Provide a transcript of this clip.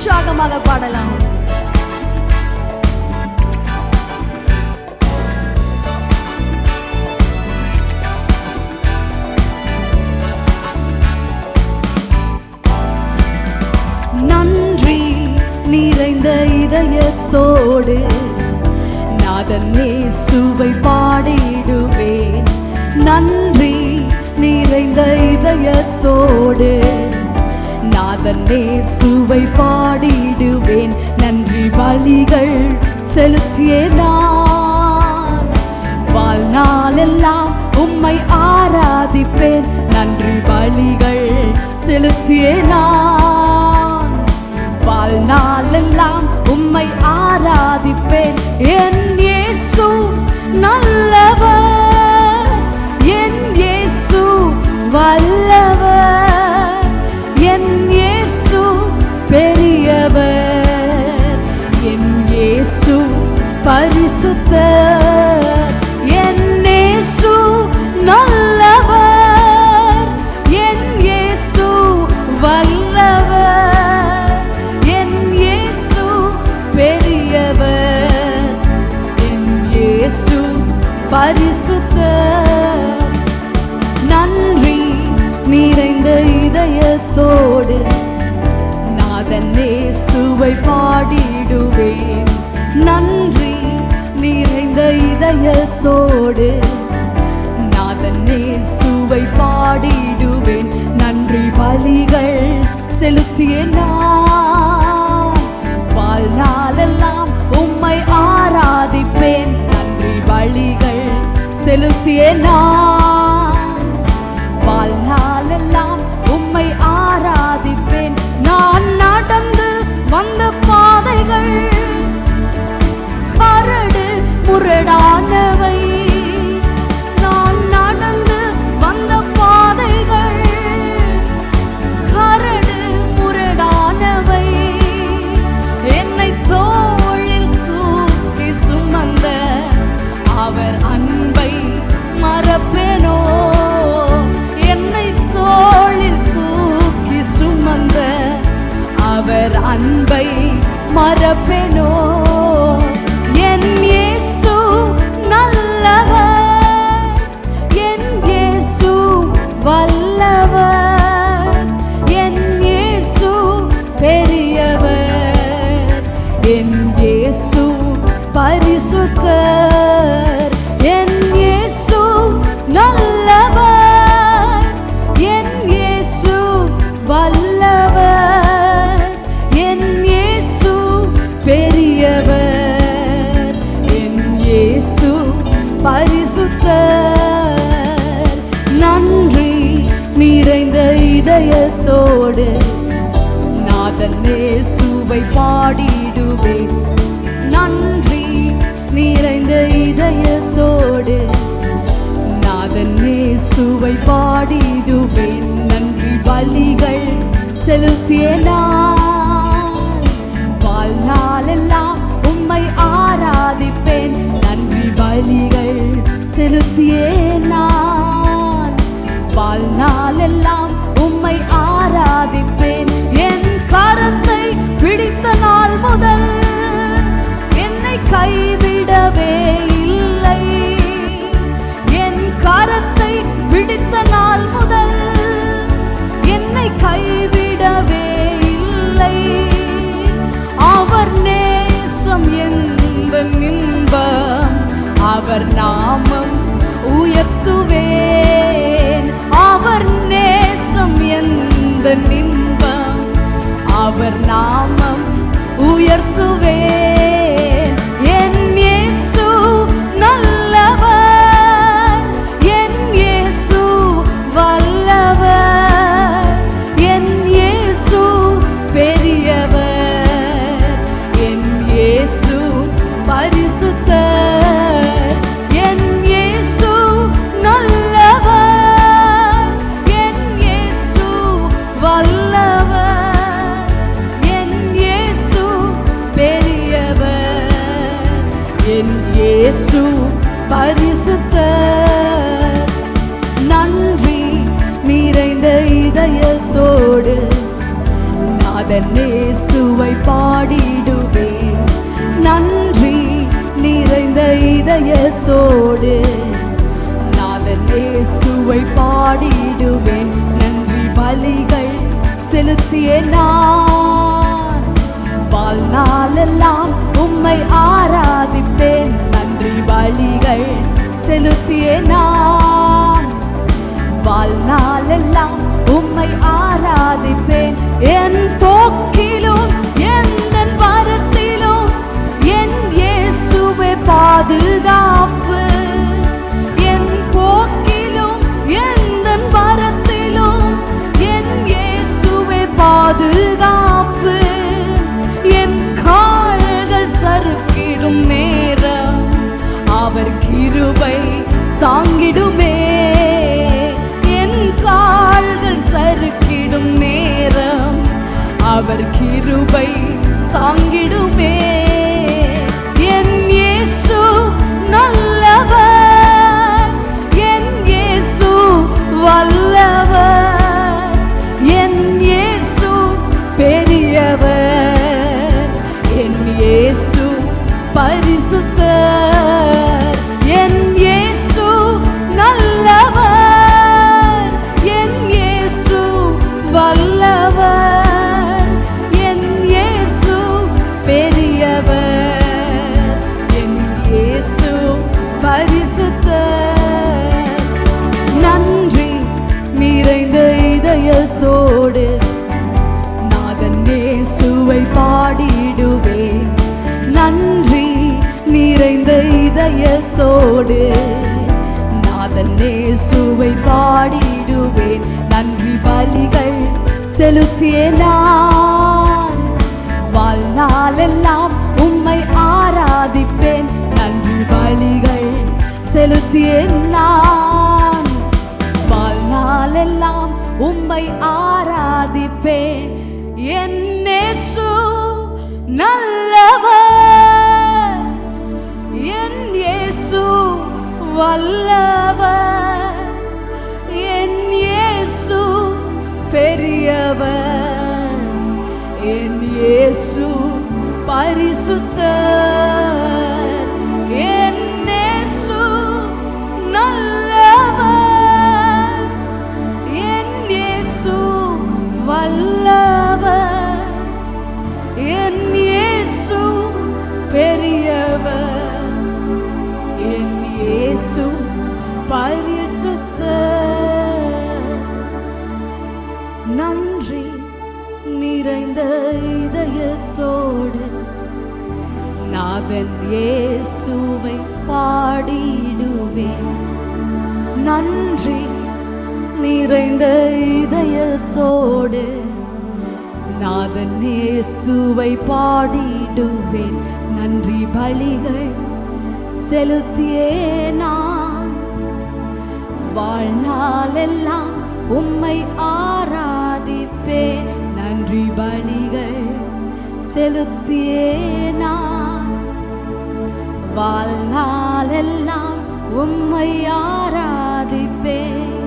உற்சாகமாக பாடலாம். நன்றி நிறைந்த இதயத்தோடு நாதன் சுவை பாடிடுவேன். நன்றி நிறைந்த இதயத்தோடு நாதன் சுவை பாடிடுவேன். நன்றி வழிகள் செலுத்திய நான். வாழ்நாளெல்லாம் உம்மை ஆராதிப்பேன். நன்றி வழிகள் செலுத்திய நான். வாழ்நாளெல்லாம் உம்மை ஆராதிப்பேன். என் பரிசுத்த என் இயேசு நல்லவர். என் இயேசு வல்லவர். என் இயேசு பெரியவர். என் இயேசு பரிசுத்த. நன்றி நிறைந்த இதயத்தோடு நாதன் சுவை பாடிடுவேன். நன்றி நிறைந்த இதயத்தோடு நாதன் சுவை பாடிடுவேன். நன்றி பலிகள் செலுத்திய நான் வாழ்நாளெல்லாம் உம்மை ஆராதிப்பேன். நன்றி பலிகள் செலுத்திய நான் முரடானவை நான் என் இயேசு பரிசுத்தர். என் இயேசு நல்லவர். என் இயேசு வல்லவர். என் இயேசு பெரியவர். என் இயேசு பரிசுத்தர். நன்றி நிறைந்த இதயத்தோடு. நாதன் சுவை பாடிடு. நன்றி நிறைந்த இதயத்தோடு நாதன் சுவை பாடிடுவேன். நன்றி பலிகள் செலுத்திய நான். வாழ்நாளெல்லாம் உம்மை ஆராதிப்பேன். நன்றி பலிகள் எந்த இன்பம் அவர் நாமம் உயர்த்துவேன். அவர் நேசம் எந்த இன்பம் அவர் நாமம் உயர்த்துவேன். நன்றி பாடிடுவேன் நன்றி நிறைந்த இதயத்தோடு நாதன் இயேசுவை பாடிடுவேன். நன்றி பலிகள் செலுத்திய நான். வாழ்நாளெல்லாம் உம்மை ஆராதிப்பேன். நன்றி பலிகள் செலுத்திய நான். வாழ்நாளெல்லாம் அவர் கிருபை தாங்கிடுமே. என் கால்கள் சறுக்கிடும் நேரம் அவர் கிருபை தாங்கிடுமே. என் இயேசு நல்லவர். என் இயேசு வல்லவர். என் இயேசு பெரியவர். என் இயேசு பரிசுத்தர். நிறைந்த இதயத்தோடு நாதன் நேசுவை பாடிடுவேன். நன்றி பலிகள் செலுத்திய நான். வாழ்நாளெல்லாம் உம்மை ஆராதிப்பேன். நன்றி பலிகள் செலுத்திய நான். வாழ்நாளெல்லாம் உம்மை ஆராதிப்பேன். என் இயேசு நல்லவர். இயேசு வல்லவர். என் இயேசு பெரியவர். என் இயேசு பரிசுத்தர். பரிசுத்த. நன்றி நிறைந்த இதயத்தோடு நாதன் இயேசுவை பாடிடுவேன். நன்றி நிறைந்த இதயத்தோடு நாதன் இயேசுவை பாடிடுவேன். நன்றி பலிகள் செலுத்தியே நான். வாழ்நாளெல்லாம் உம்மை ஆராதிப்பேன். நன்றி பலிகள் செலுத்தியே நான். வாழ்நாளெல்லாம் உம்மை ஆராதிப்பேன்.